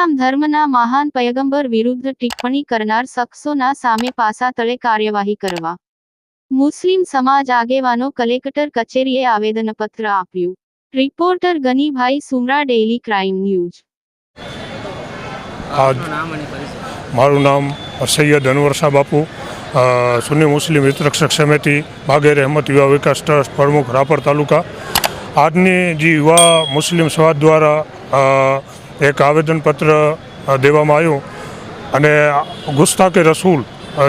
ઇસ્લામ ધર્મના મહાન પયગંબર વિરુદ્ધ ટિપ્પણી કરનાર શખ્સોના સામે પાસા તળે કાર્યવાહી કરવા. મુસ્લિમ સમાજ આગેવાનો કલેક્ટર કચેરીએ આવેદનપત્ર આપ્યું. Reporter Ganibhai Sumra daily crime news મારું નામ સૈયદ અનવરશા બાપુ અ, સુન્ની મુસ્લિમ હિતરક્ષક સમિતિ બાગેર અહેમદ યુવા વિકાસ ટ્રસ્ટ પ્રમુખ રાપર તાલુકા. આજની જે યુવા મુસ્લિમ સમાજ દ્વારા એક આવેદનપત્ર દેવામાં આવ્યું અને ગુસ્તાકે રસૂલ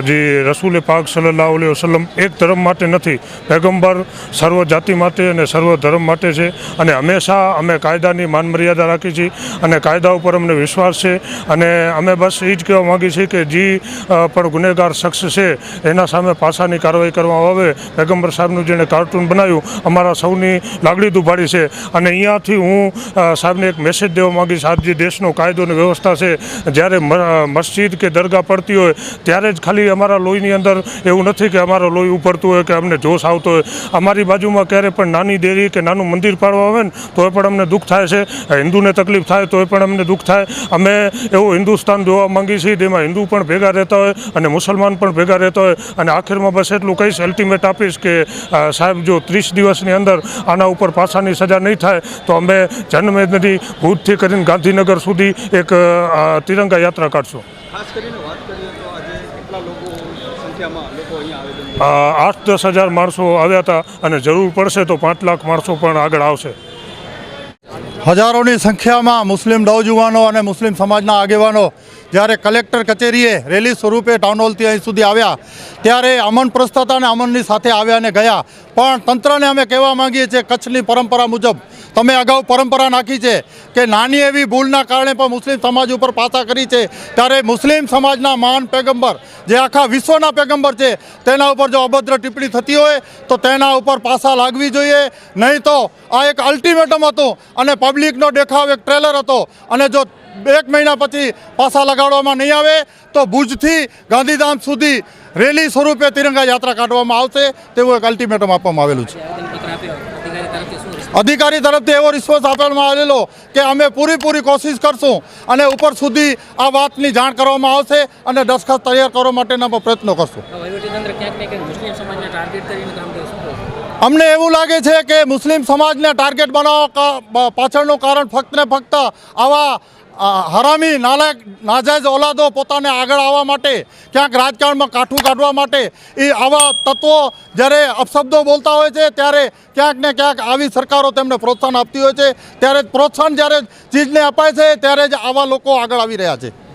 જે રસૂલે પાક સલ્લાહ અલૈહિ વસલમ એક ધર્મ માટે નથી પેગમ્બર સર્વ જાતિ માટે અને સર્વ ધર્મ માટે છે. અને હંમેશા અમે કાયદાની માન મર્યાદા રાખી છીએ અને કાયદા ઉપર અમને વિશ્વાસ છે. અને અમે બસ એ જ કહેવા માગીએ છીએ કે જે પણ ગુનેગાર શખ્સ છે, એના સામે પાસાની કાર્યવાહી કરવામાં આવે. પેગમ્બર સાહેબનું જેણે કાર્ટૂન બનાવ્યું, અમારા સૌની લાગણી દુભાડી છે. અને અહીંયાથી હું સાહેબને એક મેસેજ દેવા માગીશ. આજે દેશનો કાયદો અને વ્યવસ્થા છે, જ્યારે મસ્જિદ કે દરગાહ પડતી હોય, ત્યારે જ ખાલી અમારા લોહીની અંદર એવું નથી કે અમારો લોહી ઉપડતું હોય કે અમને જોશ આવતો હોય. અમારી બાજુમાં ક્યારે પણ નાની ડેરી કે નાનું મંદિર પાડવા આવે ને, તોય પણ અમને દુઃખ થાય છે. હિન્દુને તકલીફ થાય, તોય પણ અમને દુઃખ થાય. અમે એવું હિન્દુસ્તાન જોવા માંગીએ છીએ, જેમાં હિન્દુ પણ ભેગા રહેતા હોય અને મુસલમાન પણ ભેગા રહેતા હોય. અને આખિરમાં બસ એટલું કહીશ અલ્ટિમેટ આપીશ કે સાહેબ, જો ત્રીસ દિવસની અંદર આના ઉપર પાસાની સજા નહીં થાય, તો અમે જન્મેદની ભૂજથી કરીને ગાંધીનગર સુધી એક તિરંગા યાત્રા કાઢશું. ખાસ કરીને વાત કરીએ તો આજે કેટલા લોકો સંખ્યામાં લોકો અહીંયા આવેદન અ, આઠ દસ હજાર માણસો આવ્યા હતા અને જરૂર પડશે તો પાંચ લાખ માણસો પણ આગળ આવશે. હજારોની સંખ્યામાં મુસ્લિમ નવજુવાનો અને મુસ્લિમ સમાજના આગેવાનો જ્યારે કલેક્ટર કચેરીએ રેલી સ્વરૂપે ટાઉન હોલથી અહીં સુધી આવ્યા, ત્યારે અમન પ્રસ્થતા અને અમનની સાથે આવ્યા અને ગયા. પણ તંત્રને અમે કહેવા માંગીએ છીએ, કચ્છની પરંપરા મુજબ. તમે અગાઉ પરંપરા નાખી છે કે નાની એવી ભૂલના કારણે પણ મુસ્લિમ સમાજ ઉપર પાછા કરી છે. ત્યારે મુસ્લિમ સમાજના મહાન પેગંબર, જે આખા વિશ્વના પેગંબર છે, તેના ઉપર જો અભદ્ર ટિપ્પણી થતી હોય, તો તેના ઉપર પાસા લાગવી જોઈએ. નહીં તો આ એક અલ્ટિમેટમ હતું અને પબ્લિકનો દેખાવ એક ટ્રેલર હતો. અને જો એક મહિના પછી પાસા લગાડવામાં નહીં આવે તો ભુજથી ગાંધીધામ સુધી રેલી સ્વરૂપે તિરંગા યાત્રા કાઢવામાં આવશે તેવું એક અલ્ટિમેટમ આપવામાં આવેલું છે અધિકારી તરફથી એવો રિસ્પોન્સ આપવામાં આવેલો કે અમે પૂરીપૂરી કોશિશ કરશું અને ઉપર સુધી આ વાતની જાણ કરવામાં આવશે અને દસ્તખત તૈયાર કરવા માટેના પ્રયત્નો કરશું? અમને એવું લાગે છે કે મુસ્લિમ સમાજને ટાર્ગેટ બનાવવા પાછળનું કારણ ફક્ત ને ફક્ત આવા હરામી નાલાયક નાજાયજ ઓલાદો પોતાને આગળ આવવા માટે, ક્યાંક રાજકારણમાં કાઠું કાઢવા માટે એ આવા તત્વો જ્યારે અપશબ્દો બોલતા હોય છે, ત્યારે ક્યાંક ને ક્યાંક આવી સરકારો તેમને પ્રોત્સાહન આપતી હોય છે. ત્યારે પ્રોત્સાહન જ્યારે ચીજને અપાય છે, ત્યારે જ આવા લોકો આગળ આવી રહ્યા છે.